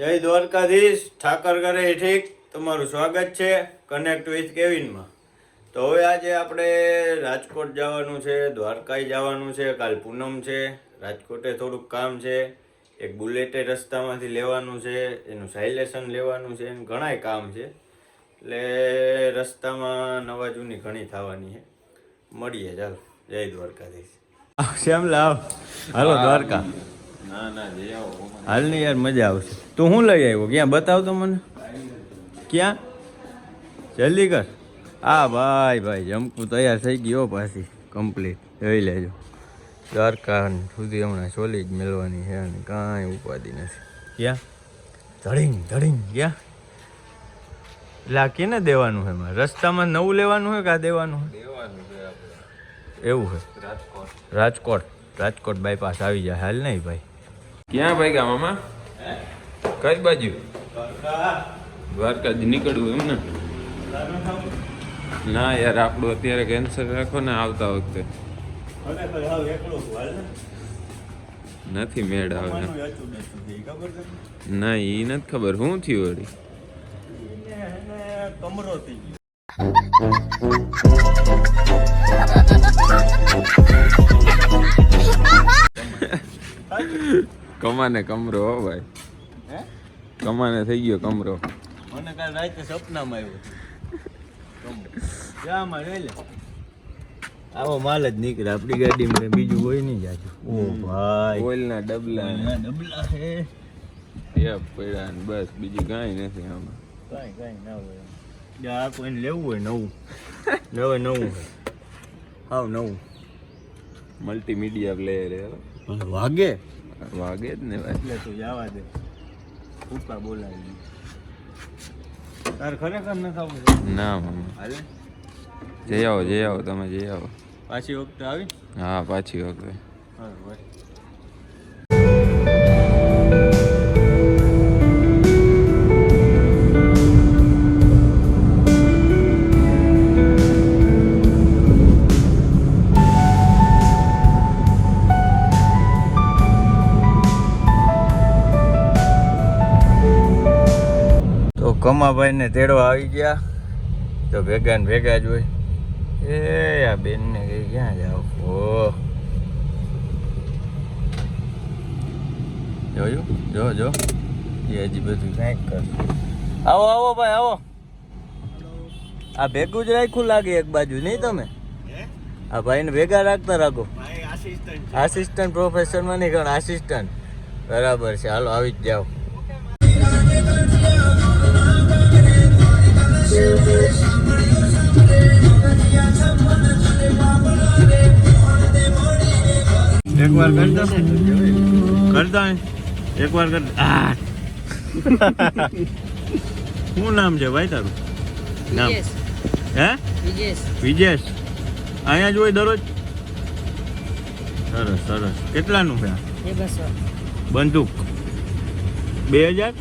જય દ્વારકાધીશ ઠાકર ઘરે ઠીક. તમારું સ્વાગત છે કનેક્ટ વિથ કેવિનમાં. તો હવે આજે આપણે રાજકોટ જવાનું છે દ્વારકાઈ જવાનું છે કાલ પૂનમ છે. રાજકોટે થોડુંક કામ છે એક બુલેટે રસ્તામાંથી લેવાનું છે એનું સાયલેશન લેવાનું છે એનું ઘણાય કામ છે. એટલે રસ્તામાં નવા જૂની ઘણી થવાની છે. મળીએ ચાલો. જય દ્વારકાધીશ. શ્યામ લાવ. હાલો દ્વારકા. હાલ ને યાર મજા આવશે. તું શું લઈ આવ્યો? ક્યાં? બતાવ તો મને. ક્યાં? જલ્દી કર હા ભાઈ ભાઈ જમકું તૈયાર થઈ ગયો પાછી. કમ્પ્લીટ જોઈ લેજો. દ્વારકા સુધી હમણાં ચોલી જ મેળવાની છે અને કાંઈ ઉપાધિ નથી. ક્યાં? ધડીંગ ધડીંગ. ક્યાં? એટલે આ કેને દેવાનું છે મારે રસ્તામાં નવું લેવાનું છે કે આ દેવાનું દેવાનું છે એવું છે. રાજકોટ. રાજકોટ. રાજકોટ બાયપાસ આવી જાય. હાલ નહીં ભાઈ. ક્યાં ભાગ્યા મામા કઈ બાજુ? દ્વારકા. જ નીકળવું એમ ને? ના યાર, આપણું અત્યારે કેન્સર રાખો ને આવતા વખતે. નથી મેળ આવે. ના એ નથી ખબર. શું થયું વળી? કમરો થઈ ગયો. કમાને કમરો હો ભાઈ. હે? કમાને થઈ ગયો કમરો. મને કાલ રાતે સપનામાં આવ્યો આવો માલ જ નીકળે. આપણી ગાડીમાં બીજું કોઈ નહીં જાજુ. ઓ ભાઈ. ઓઇલના ડબલા ડબલા હે ટેપ પડ્યા ને બસ. બીજું કાંઈ નથી આમાં. કાંઈ કાંઈ ના હોય આ કોઈને લેવું હોય નવું. નવે નવું હાવ નવું. મલ્ટીમીડિયા પ્લેયર વાગે. વાગે જ ને ભાઈ. એટલે તું જવા દે. ઉપા બોલાવી તાર ખરેખર ન ખાવું ના મામા. હાલે? જઈ આવો જઈ આવો તમે જઈ આવો. પાછી વખતે આવી હા પાછી વખતે. હા ભાઈ તો કમાભાઈ તેડવા આવી ગયા. તો ભેગા ને ભેગા જ હોય. એ આ બેન ને કઈ ક્યાં જાવ ઓ જોયું જો જો એ હજી બધું કાંઈક કર આવો આવો ભાઈ આવો. આ ભેગું જ રાખ્યું લાગે એક બાજુ નહીં તમે? આ ભાઈને ભેગા રાખતા રાખો. આસિસ્ટન્ટ પ્રોફેસરમાં નહીં ગણ આસિસ્ટન્ટ બરાબર છે. હાલો આવી જ જાઓ. એકવાર શું નામ છે ભાઈ તારું? નામ? હે? વિજેશ. અહીંયા જ હોય દરરોજ? સરસ સરસ. કેટલાનું છે બંદૂક. બે હજાર?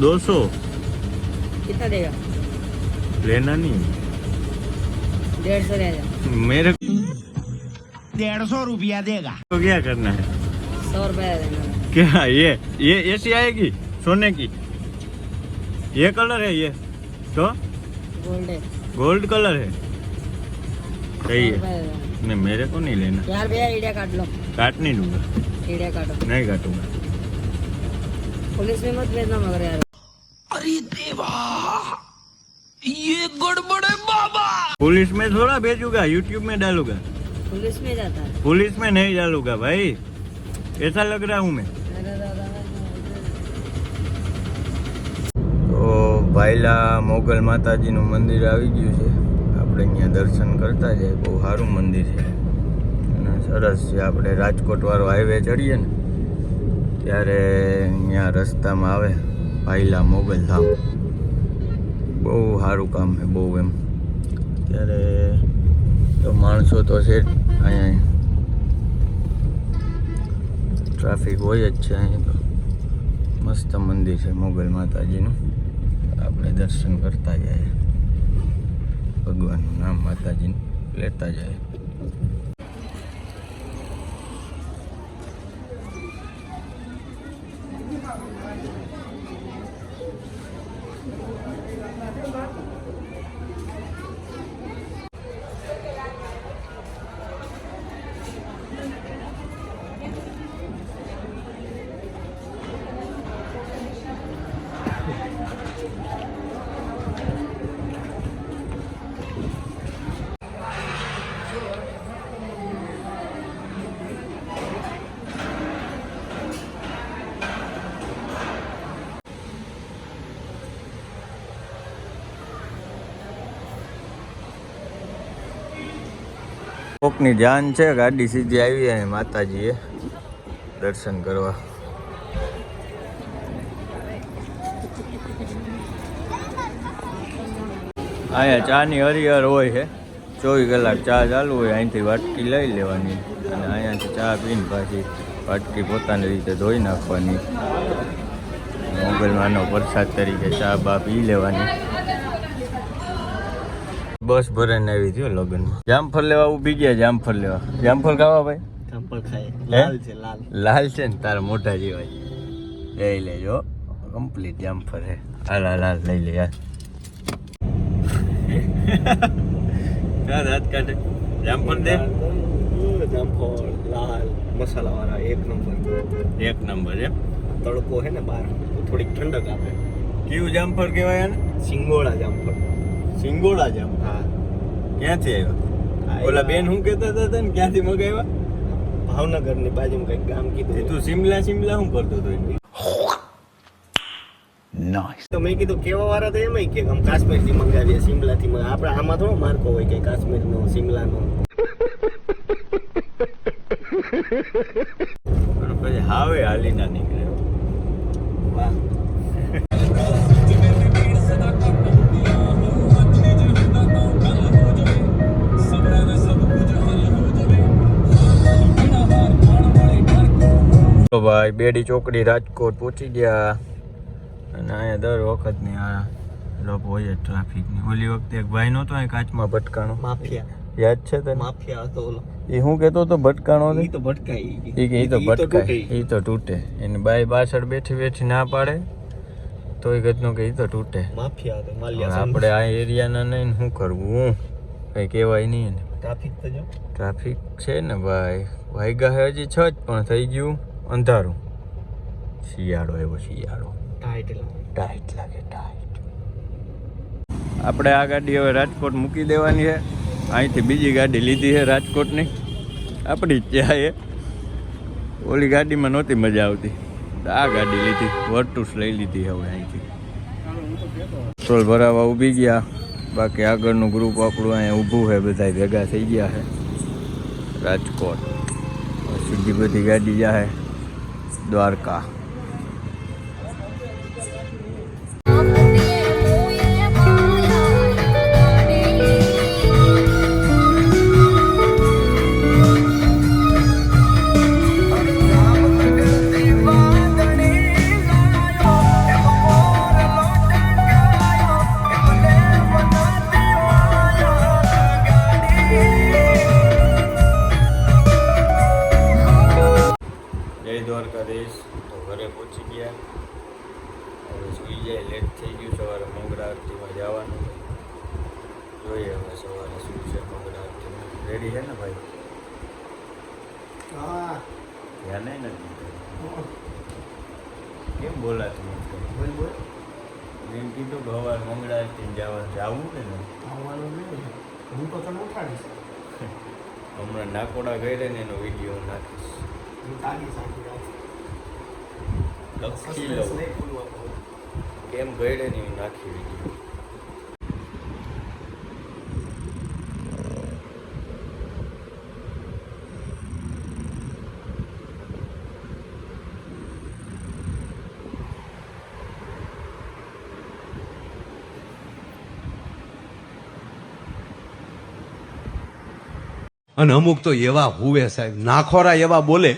દોસો. कितना देगा? लेना नहीं। डेढ़ सौ रहेगा मेरे डेढ़ सौ रुपया देगा। तो क्या करना है? सौ रुपया देना। क्या ये ये ऐसी आएगी सोने की? ये कलर है ये तो? गोल्ड है। गोल्ड कलर है। सही है। नहीं मेरे को नहीं लेना। यार भैया इडिया काट लो। काट नहीं लूँगा इडिया काटो। नहीं काटूँगा। पुलिस में मत भेजना मगर यार। पुलिस में थोड़ा भेजूंगा यूट्यूब में डालूंगा पुलिस में जाता है पुलिस में नहीं डालूंगा भाई ऐसा लग रहा हूँ मैं अरे दादा તો ભાઈલા મોગલ માતાજીનું મંદિર આવી ગયું છે આપણે અહીંયા દર્શન કરતા જાય બહુ સારું મંદિર છે અને સરસ છે આપણે રાજકોટ વાળો હાઈવે ચડીએ ને ત્યારે અહીંયા રસ્તામાં આવે ભાઈલા મોગલ ધામ. બહુ સારું કામ છે, બહુ એમ. ત્યારે તો માણસો તો છે અહીંયા. ટ્રાફિક હોય જ છે અહીં તો. મસ્ત મંદિર છે મોગલ માતાજીનું. આપણે દર્શન કરતા જઈએ. ભગવાનનું નામ માતાજીનું લેતા જાય કોકની જાન છે, ગાડી સીધી આવી અને માતાજીએ દર્શન કરવા. અહીંયા ચાની હરિહર હોય છે. ચોવીસ કલાક ચા ચાલુ હોય, અહીંથી વાટકી લઈ લેવાની અને અહીંયાથી ચા પીને પાછી વાટકી પોતાની રીતે ધોઈ નાખવાની. મોગલમાંનો પ્રસાદ તરીકે ચા બા પી લેવાની. બસ ભરાઈને આવી થયો લગ્નમાં. જામફળ લેવા ઊભી ગયા જામફળ લેવા. જામફળ ખાવા ભાઈ? જામફળ ખાય લાલ છે લાલ. લાલ છે ને? તારા મોટા જેવા લઈ લેજો કમ્પ્લીટ જામફળ હે હાલ હાલ હાલ લઈ લે યાર હાથ કાઢે. જામફળ દે. જામફળ લાલ મસાલાવાળા એક નંબર. એક નંબર એમ? તડકો હે ને બહાર થોડીક ઠંડક આપે. કયું જામફળ કહેવાય ને સિંગોળા જામફળ. સિંગોડા જામ હા. ક્યાંથી આવ્યા? ઓલા બેન હું કહેતા હતા ને ક્યાંથી મગાવ્યા? ભાવનગરની બાજુમાં કંઈક ગામ કીધું તું સિમલા સિમલા શું કરતો હતો એને? તો મેં કીધું કેવા વાળા તો એમ કે આમ કાશ્મીર મંગાવીએ સિમલાથી આપણે આમાં થોડો માર્કો હોય કે કાશ્મીરનો સિમલા પણ પછી હાવે હાલી ના નીકળે વાહ. તો ભાઈ બેડી ચોકડી રાજકોટ પહોંચી ગયા. અને અહીંયા દર વખતની આ લોકો હોય ટ્રાફિકની. ઓલી વખતે એક ભાઈ નહોતો અહીં કાચમાં ભટકાણો. માફિયા. યાદ છે તને? માફિયા હતો ઓલો. એ હું કહેતો તો ભટકાણો ઈ તો ભટકાઈ એ એ તો ભટકાય. એ તો તૂટે. એને બાઈ પાછળ બેઠી બેઠી ના પાડે. તો એ ગતનો કે એ તો તૂટે. માફિયા હતો માલિયા આપણે આ એરિયાના નહીં શું કરવું? કંઈ કહેવાય નહીં ને ટ્રાફિક તો જો. ટ્રાફિક છે ને ભાઈ? ભાઈ હે હજી છ જ પણ થઈ ગયું. અંધારું. શિયાળો એવો શિયાળો. ટાઈટ ટાઈટ લાગે ટાઈટ આપણે આ ગાડી હવે રાજકોટ મૂકી દેવાની છે. અહીંથી બીજી ગાડી લીધી છે રાજકોટની. આપણી ત્યાં એ ઓલી ગાડીમાં નહોતી મજા આવતી. તો આ ગાડી લીધી વર્ટુસ લઈ લીધી હવે અહીંથી. પેટ્રોલ ભરાવા ઊભી ગયા. બાકી આગળનું ગ્રુપ આપણું અહીંયા ઊભું છે બધા ભેગા થઈ ગયા છે. રાજકોટ. સીધી બધી ગાડી જાય. દ્વારકા. સવારે શું છે? મંગળા રેડી છે ને ભાઈ? હા. ધ્યાન નથી કેમ બોલાતું નથી? બોલ બોલ. એમ કીધું કે સવારે મંગળા જવા જવું ને. નહીં હું તો તને ઉઠાડીશ. હમણાં નાકોડા ગઈ ને એનો વીડિયો નાખીશ. લખી લઉં. નહીં કેમ ગયડે ને હું નાખી વીડિયો? અને અમુક તો એવા હુવે સાહેબ, નાખોરા એવા બોલે,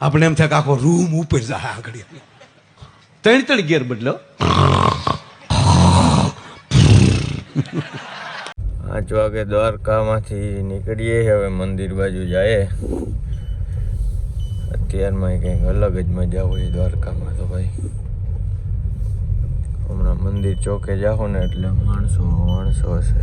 આપણે એમ થાય કે આખો રૂમ ઉપર જાય આગળ. ત્રણ ત્રણ ગેર બદલો. પાંચ વાગે દ્વારકામાંથી નીકળીએ, હવે મંદિર બાજુ જાય. અત્યારમાં કંઈક અલગ જ મજા હોય દ્વારકામાં તો ભાઈ. હમણાં મંદિર ચોકે જાઓ ને એટલે માણસો માણસો હશે.